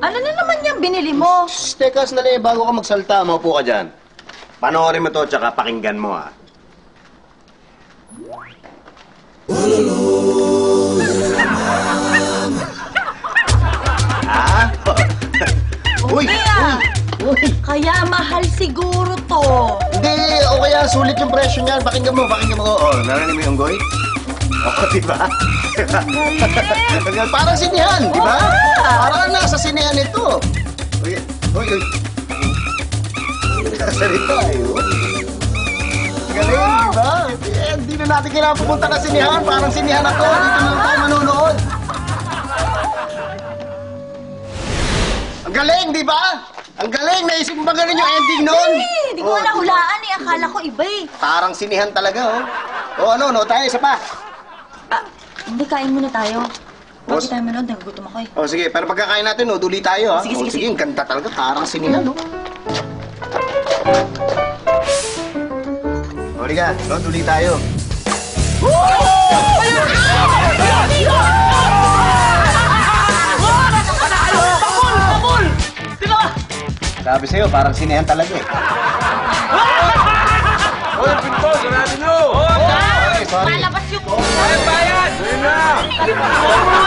Ano na naman yung binili mo? Shh, teka, sandali, bago ka magsalta, maupo ka dyan. Panoorin mo to, tsaka pakinggan mo, ah. ha? ha? uy! Ah? Ah! Uy! Uy! kaya mahal siguro to. Hindi, o kaya sulit yung presyo niyan. Pakinggan mo, pakinggan mo. Oh, narinig mo yung goy? Oo, di ba? Galing. Parang sinihan, di ba? Parang nasa sinihan ito. Uy, uy, uy. Salita, eh. oh. Galing, di ba? Eh, Hindi na natin kailangan pumunta na sinihan. Parang sinihan ako. Dito na tayo manonood. Ang galing, di ba? Ang galing! Naisip mo ba ganun yung ending noon? Eh, hindi ko Oh, wala hulaan eh. Akala ko iba eh. Parang sinihan talaga, oh. O ano, no, tayo, isa pa. Ah, hindi, kain muna tayo. Bago tayo manood, nagugutom ako eh. O sige, pero pagkakain natin, no, duli tayo, ha? Sige, o, sige, sige, sige. ang ganda talaga. Parang sinihan, no? O, liga, no, duli tayo. Sabi sa'yo, parang sinihan talaga, eh. Hoy, pinto, sarado nyo! Malabas yung... Bayad! Ayun na!